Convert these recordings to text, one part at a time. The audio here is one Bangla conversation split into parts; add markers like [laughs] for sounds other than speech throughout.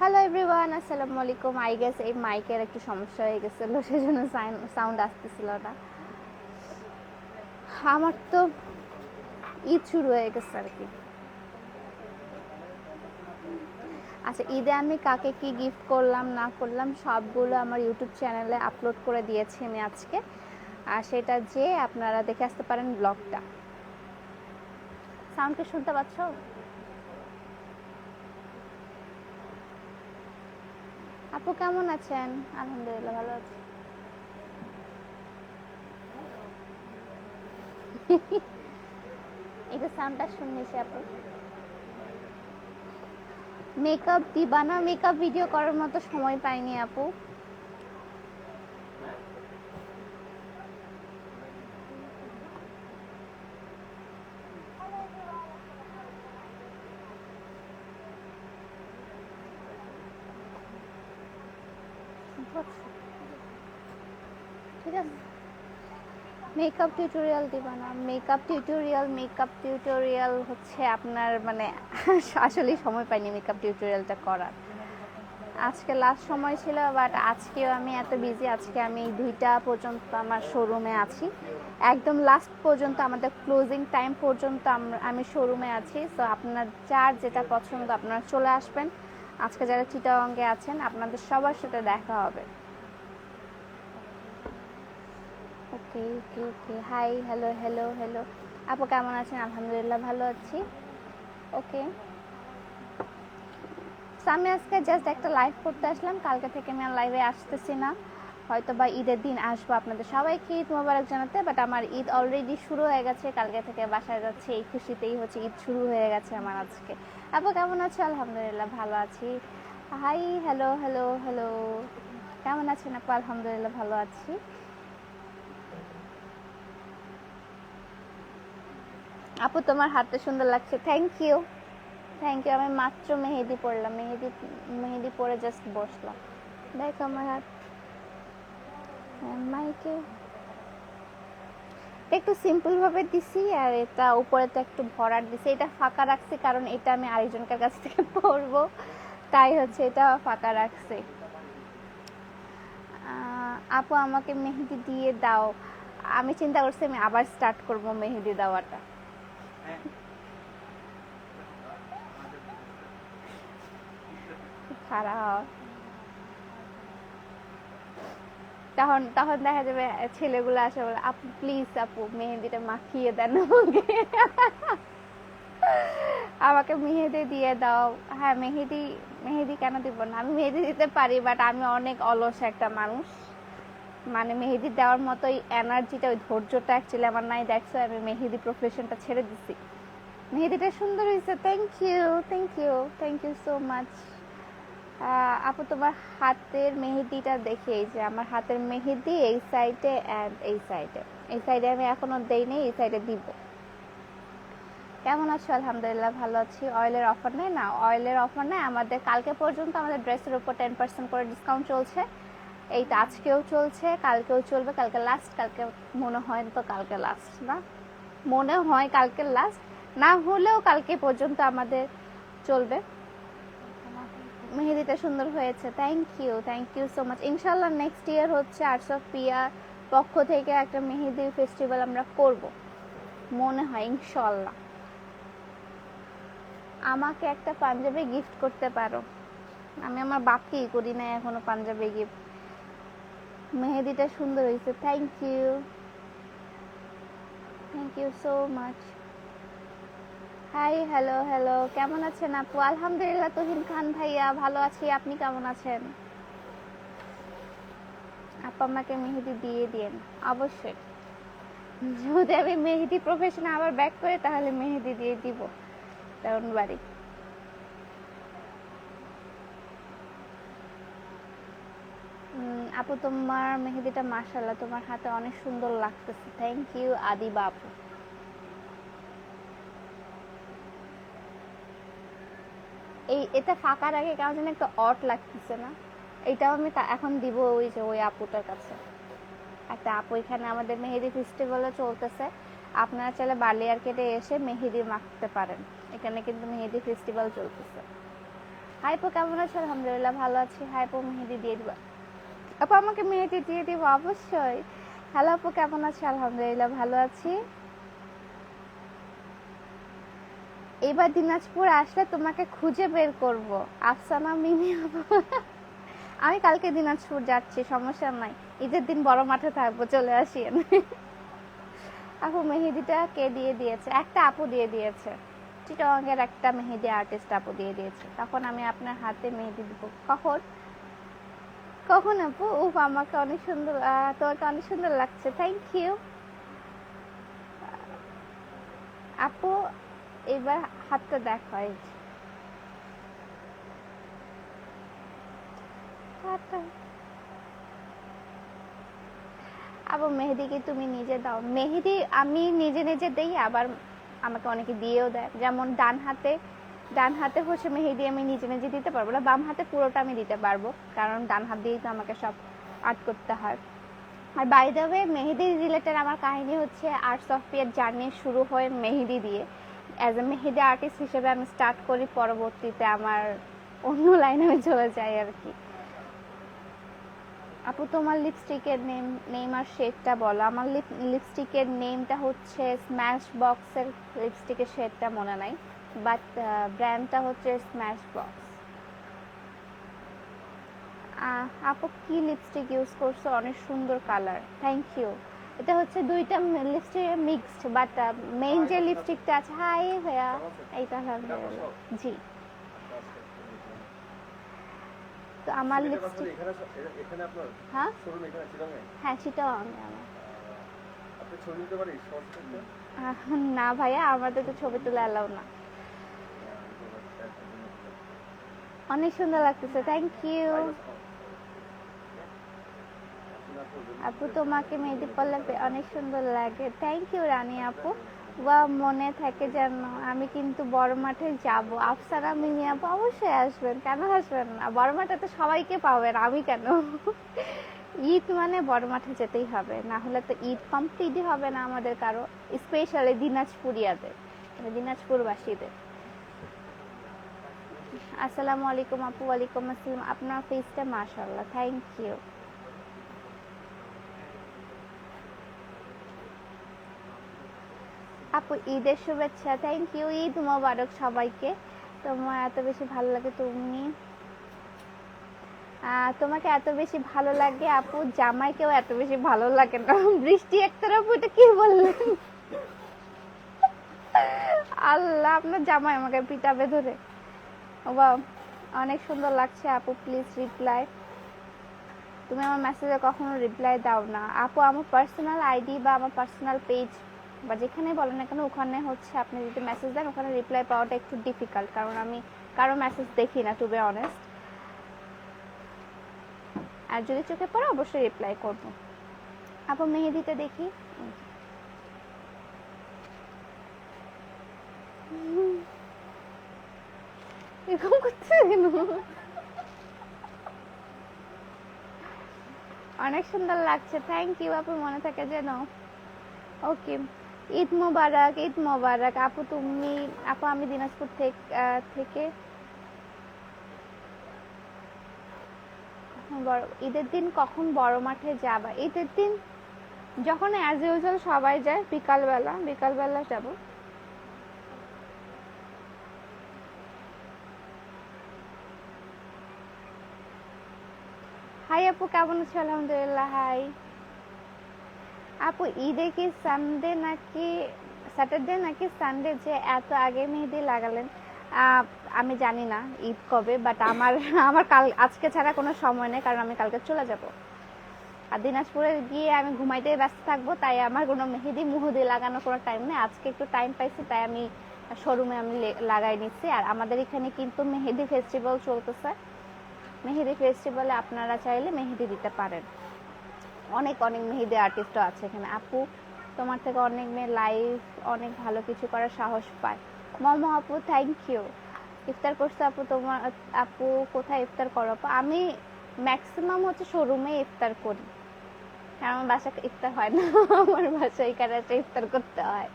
হ্যালো এভরিওয়ান আসসালামু আলাইকুম আই গেস এই মাইকের একটু সমস্যা হয়ে গেছিল, সেজন্য সাউন্ড আসতেছিল না। আমার তো ঈদ শুরু হয়ে গেছে আর কি। আচ্ছা ঈদে আমি কাকে কি গিফট করলাম, না করলাম, সবগুলো আমার ইউটিউব চ্যানেলে আপলোড করে দিয়েছি আমি আজকে। আর সেটা যে আপনারা দেখে আসতে পারেন ব্লগটা সাউন্ড কি শুনতে পাচ্ছ? আপু কেমন আছেন? আলহামদুলিল্লাহ, ভালো আছি। এটা সাউন্ডটা শুনেছি আপু। মেকআপ দিবা না মেকআপ ভিডিও করার মতো সময় পাইনি আপু। ঠিক আছে? মেকআপ টিউটোরিয়াল দিবা না। মেকআপ টিউটোরিয়াল মেকআপ টিউটোরিয়াল হচ্ছে আপনার মানে আসলে সময় পাইনি মেকআপ টিউটোরিয়ালটা করার। আজকে লাস্ট সময় ছিল বাট আজকেও আমি এত বিজি আজকে আমি দুইটা পর্যন্ত আমার শোরুমে আছি। একদম লাস্ট পর্যন্ত, আমাদের ক্লোজিং টাইম পর্যন্ত আমি শোরুমে আছি। তো আপনার যার যেটা পছন্দ, আপনারা চলে আসবেন। আজকে যারা চিটাগঙ্গে আছেন, আপনাদের সবার সাথে দেখা হবে। Okay okay okay. Hi hello hello hello আপু, কেমন আছেন? আলহামদুলিল্লাহ ভালো আছি। ওকে। আমি আজকে জাস্ট একটা লাইভ করতে আসলাম। কালকে থেকে আমি আর লাইভে আসতেছি না। হয়তো বা ঈদের দিন আসব আপনাদের সবাইকে ঈদ মোবারক জানাতে বাট আমার ঈদ অলরেডি শুরু হয়ে গেছে। কালকে থেকে বাসায় যাচ্ছে, এই খুশিতেই হচ্ছে ঈদ শুরু হয়ে গেছে আমার আজকে। আপু, কেমন আছো? আলহামদুলিল্লাহ, ভালো আছি। হাই হ্যালো হ্যালো হ্যালো কেমন আছেন আপু? আলহামদুলিল্লাহ, ভালো আছি। আপু, তোমার হাতে সুন্দর লাগছে। থ্যাংক ইউ থ্যাংক ইউ আমি মাত্র মেহেদি পড়লাম মেহেদি মেহেদি পরে জাস্ট বসলাম। দেখ আমার হাত। মাইকে। একটু সিম্পল ভাবে দিছি আর এটা উপরে তো একটু ভরাট দিছি। এটা ফাঁকা রাখছি কারণ এটা আমি আরেকজনকার কাছ থেকে [laughs] পরবো। তাই হচ্ছে এটা ফাঁকা রাখছি। আপু আমাকে মেহেদি দিয়ে দাও। আমি চিন্তা করছি আমি আবার স্টার্ট করব মেহেদি দেওয়াটা। খারাপ। তখন তখন দেখা যাবে ছেলেগুলো আসে বলে, আপু প্লিজ আপু মেহেদিটা মাখিয়ে দেন আমাকে। আমাকে মেহেদি দিয়ে দাও। হ্যাঁ মেহেদি মেহেদি কেন দিব না? আমি মেহেদি দিতে পারি বাট আমি অনেক অলস একটা মানুষ। মানে মেহেদি দেওয়ার মতো ওই এনার্জিটা, ওই ধৈর্যটা অ্যাকচুয়ালি আমার নাই দেখছ আমি মেহেদি প্রফেশনটা ছেড়ে দিছি। মেহেদিটা সুন্দর হয়েছে thank you thank you thank you so much আপু, তোমার হাতের মেহেদিটা দেখে, এই যে আমার হাতের মেহেদি, এই সাইডে অ্যান্ড এই সাইডে এই সাইডে আমি এখনও দেইনি, এই সাইডে দিব। কেমন আছো? আলহামদুলিল্লাহ ভালো আছি। অয়েলের অফার নেই না? অয়েলের অফার নেই? আমাদের কালকে পর্যন্ত আমাদের ড্রেসের উপর টেন পার্সেন্ট করে ডিসকাউন্ট চলছে। এইটা আজকেও চলছে, কালকেও চলবে, কালকে লাস্ট কালকে মনে হয় তো কালকে লাস্ট না? মনে হয় কালকে লাস্ট না হলেও কালকে পর্যন্ত আমাদের চলবে। মেহেদিটা সুন্দর হয়েছে। Thank you thank you so much ইনশাল্লাহ নেক্সট ইয়ার হচ্ছে আর্টস অফ পিয়ার পক্ষ থেকে একটা মেহেদি ফেস্টিভ্যাল আমরা করব। মনে হয় ইনশাল্লাহ আমাকে একটা পাঞ্জাবি গিফট করতে পারো। আমি আমার বাপকেই করি না এখনও পাঞ্জাবি গিফট মেহেদিটা সুন্দর হয়েছে। Thank you thank you so much hi, hello hello. কেমন আছেন আপু? আলহামদুলিল্লাহ, তুহিন খান ভাইয়া, ভালো আছি। আপনি কেমন আছেন? আপু, আমাকে মেহেদি দিয়ে দিন অবশ্যই। যদি আমি মেহেদি প্রফেশনে আবার ব্যাক করি, তাহলে মেহেদি দিয়ে দিব। তেমন বাড়ি। আপু, তোমার মেহেদিটা মাশাল্লাহ তোমার হাতে অনেক সুন্দর লাগতেছে। থ্যাংক ইউ আদিবা আপু। এই, এটা ফাঁকার আগে কেমন যেন একটা অট লাগতেছে না? এইটাও আমি এখন দিব ওই যে ওই আপুটার কাছে। একটা আপু এখানে আমাদের মেহেদি ফেস্টিভ্যালও চলতেছে। আপনারা চাইলে বালিয়ার কেটে এসে মেহেদি মাখতে পারেন। এখানে কিন্তু মেহেদি ফেস্টিভ্যাল চলতেছে। হাইপো কেমন আছো? আলহামদুলিল্লাহ ভালো আছি। হাইপো মেহেদি দিয়ে দিব। আপু, আমাকে মেহেদি দিয়ে দিব, অবশ্যই। হ্যালো আপু, কেমন আছো? আলহামদুলিল্লাহ ভালো আছি। এবার দিনাজপুর আসলে তোমাকে খুঁজে বের করব। আফসানা মিনি আমি কালকে দিনাজপুর যাচ্ছি, সমস্যা নাই। ঈদের দিন বড় মাঠে থাকব, চলে আসি আপু মেহেদিটা কে দিয়ে দিয়েছে? একটা আপু দিয়ে দিয়েছে। চিটংয়ের একটা মেহেদি আর্টিস্ট আপু দিয়ে দিয়েছে। তখন আমি আপনার হাতে মেহেদি দিব। কখন? কখন আপু? উফ, আমাকে অনেক সুন্দর তোমাকে অনেক সুন্দর লাগছে। থ্যাংক ইউ আপু এবার হাতটা দেখো এই যে। হাতটা। আবার মেহেদিকে তুমি নিজে দাও। মেহেদি আমি নিজে নিজে দেই, আবার আমাকে অনেকে দিয়েও দেয়। যেমন ডান হাতে ডান হাতে হচ্ছে মেহেদি আমি নিজে নিজে দিতে পারব না, বাম হাতে পুরোটা আমি দিতে পারব। কারণ ডান হাত দিয়েই তো আমাকে সব আর্ট করতে হয়। আর by the way mehndi related আমার কাহিনী হচ্ছে আর্টস অফ পিয়ার জার্নি শুরু হয় মেহেদি দিয়ে। অ্যাজ এ মেহেদি আর্টিস্ট হিসেবে আমি স্টার্ট করি, পরবর্তীতে আমার অন্য লাইনে আমি চলে যাই আর কি। আপু, তোমার লিপস্টিকের নেম নেম আর শেডটা বলো। আমার লিপ লিপস্টিকের নেমটা হচ্ছে স্ম্যাশ বক্সের লিপস্টিকের শেডটা মনে নাই বাট ব্র্যান্ডটা হচ্ছে স্ম্যাশ বক্স আপু, কি লিপস্টিক ইউজ করছ? অনেক সুন্দর কালার থ্যাংক ইউ এটা হচ্ছে দুইটা লিপস্টিক মিক্সড বাট মেইন যে লিপস্টিকটা আছে হাই ভাইয়া এইটা জি তো আমার লিপস্টিক এখানে আপনার হ্যাঁ? শোরুম এখানে চিরাঙে হ্যাঁ সেটাও আমি আমার। আপনি ছবি নিতে পারি না ভাইয়া আমাদের তো ছবি তুলে এলাও না। অনেক সুন্দর লাগতেছে থ্যাংক ইউ আপু, তোমাকে মেহেদি পড়লে পে- অনেক সুন্দর লাগে। থ্যাংক ইউ রানী আপু। বা মনে থাকে যেন আমি কিন্তু বড় মাঠে যাব। আফসানা মিনি আপু, অবশ্যই আসবেন। কেন আসবেন না? বড় মাঠে তো সবাইকে পাবেন, আমি কেন? ঈদ মানে বড় মাঠে যেতেই হবে। না হলে তো ঈদ কমপ্লিটই হবে না আমাদের কারও স্পেশালি দিনাজপুরিয়াদের মানে দিনাজপুরবাসীদের। আসসালামু আলাইকুম আপু, ওয়ালাইকুম আসসালাম। আপনার ফেসটা মাশাআল্লাহ। থ্যাংক ইউ আপু, ঈদের শুভেচ্ছা। থ্যাংক ইউ ঈদ মোবারক সবাইকে। তোমার এত বেশি ভালো লাগে তুমি। তোমাকে এত বেশি ভালো লাগে আপু, জামাইকেও এত বেশি ভালো লাগে না। বৃষ্টি একটার আপু, এটা কি বললেন? আল্লাহ, আপনার জামাই আমাকে পিটাবে ধরে। বাহ অনেক সুন্দর লাগছে আপু প্লিজ রিপ্লাই তুমি আমার মেসেজে কখনো রিপ্লাই দাও না। আপু, আমার পার্সোনাল আইডি বা আমার পার্সোনাল পেজ বা যেখানে বলেন না কেন, ওখানে হচ্ছে আপনি যদি মেসেজ দেন, ওখানে রিপ্লাই পাওয়াটা একটু ডিফিকাল্ট কারণ আমি কারও মেসেজ দেখি না টু বি অনেস্ট আর যদি চোখে পড়ে, অবশ্যই রিপ্লাই করব। আপু মেহেদিতে দেখি। এরকম করতে অনেক সুন্দর লাগছে। থ্যাংক ইউ আপু মনে থাকে যেন। ওকে ঈদ মোবারক ঈদ মোবারক। আপু, তুমি, আপু, আমি দিনাজপুর থেকে ঈদের দিন কখন বড় মাঠে যাবা? ঈদের দিন যখন অ্যাজ ইউজুয়াল সবাই যায়, বিকালবেলা বিকালবেলা যাব। হাই আপু, কেমন আছো? আলহামদুলিল্লাহ হাই আপু, ঈদে কি সানডে নাকি স্যাটারডে নাকি সানডে যে এত আগে মেহেদি লাগালেন? আমি জানি না ঈদ কবে বাট আমার [laughs] আমার কাল, আজকে ছাড়া কোনো সময় নেই, কারণ আমি কালকে চলে যাব। আর দিনাজপুরে গিয়ে আমি ঘুমাইতে ব্যস্ত থাকব, তাই আমার কোনো মেহেদি মুহুদি লাগানোর কোনো টাইম নেই। আজকে একটু টাইম পাইছি, তাই আমি শোরুমে আমি লাগাই নিচ্ছি। আর আমাদের এখানে কিন্তু মেহেদি ফেস্টিভ্যাল চলতেছে। মেহেদি ফেস্টিভ্যালে আপনারা চাইলে মেহেদি দিতে পারেন। অনেক অনেক মেহেদি আর্টিস্টও আছে এখানে। আপু, তোমার থেকে অনেক মেয়ে লাইভ অনেক ভালো কিছু করার সাহস পায়। মম আপু থ্যাংক ইউ ইফতার করছে আপু তোমার, আপু কোথায় ইফতার করো আপু? আমি ম্যাক্সিমাম হচ্ছে শোরুমে ইফতার করি। কারণ আমার বাসায় ইফতার হয় না, [laughs] আমার বাসায় কারাতে ইফতার করতে হয়।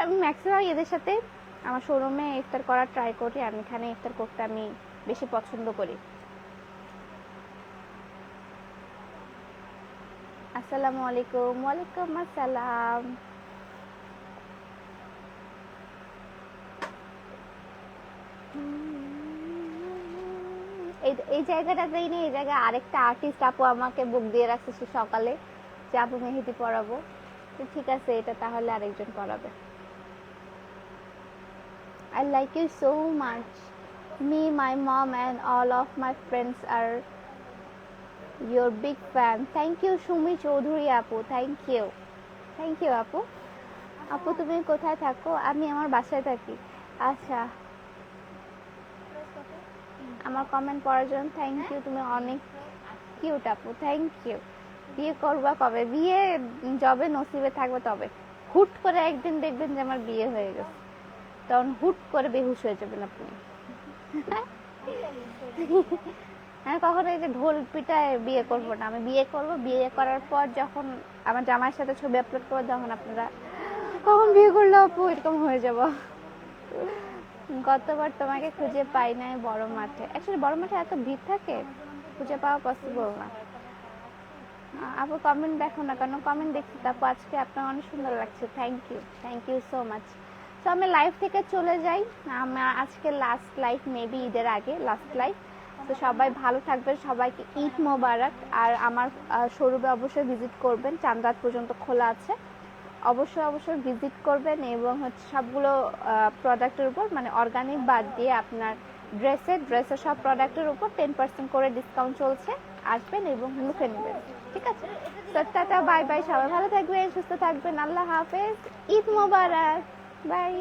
আমি ম্যাক্সিমাম এদের সাথে আমার শোরুমে ইফতার করার ট্রাই করি আমি এখানে ইফতার করতে আমি বেশি পছন্দ করি। আসসালামু আলাইকুম। ওয়ালাইকুম আসসালাম। এই এই জায়গাটাতেই নেই এই জায়গায় আরেকটা আর্টিস্ট আপু আমাকে বুক দিয়ে রাখছে সকালে। যে আপু মেহেদি পড়াবো তো ঠিক আছে এটা তাহলে আরেকজন পড়াবে I like you so much me my mom, and all of my friends are your big fan. Thank you, Shumi Chaudhuri আপু. Thank you. Thank you, আপু. আপু তুমি কোথায় থাকো? আমি আমার বাসায় থাকি। আচ্ছা। আমার কমেন্ট পড়ার জন্য থ্যাংক ইউ তুমি অনেক কিউট আপু থ্যাংক ইউ বিয়ে করবা কবে? বিয়ে যবে নসিবে থাকবে তবে। হুট করে একদিন দেখবেন যে আমার বিয়ে হয়ে গেছে। তখন হুট করে বেহুশ হয়ে যাবেন আপনি। [laughs] আমি কখনো এই যে ঢোল পিটায় বিয়ে করব না। আমি বিয়ে করব, বিয়ে করার পর যখন আমার জামাইয়ের সাথে ছবি আপলোড করব, তখন আপনারা কখন বিয়ে করলে আপু? এরকম হয়ে যাব। গতবার তোমাকে খুঁজে পাই নাই বড় মাঠে। অ্যাকচুয়ালি বড় মাঠে এত ভিড় থাকে, খুঁজে পাওয়া পসিবল না। আপু কমেন্ট দেখো না কেন? কমেন্ট দেখছি তারপর আজকে আপনার অনেক সুন্দর লাগছে। Thank you thank you so much তো আমি লাইভ থেকে চলে যাই। আজকে লাস্ট লাইভ মেবি ঈদের আগে লাস্ট লাইভ তো সবাই ভালো থাকবেন, সবাইকে ঈদ মোবারক। আর আমার শোরুমে অবশ্যই ভিজিট করবেন চাঁদরাত পর্যন্ত খোলা আছে। অবশ্যই অবশ্যই ভিজিট করবেন এবং হচ্ছে সবগুলো প্রোডাক্টের উপর মানে অর্গানিক বাদ দিয়ে আপনার ড্রেসের ড্রেসের সব প্রোডাক্টের উপর টেন পার্সেন্ট করে ডিসকাউন্ট চলছে। আসবেন এবং লুকে নেবেন, ঠিক আছে? তো টাটা বাই বাই সবাই ভালো থাকবেন, সুস্থ থাকবেন। আল্লাহ হাফেজ। ঈদ মোবারক। বাই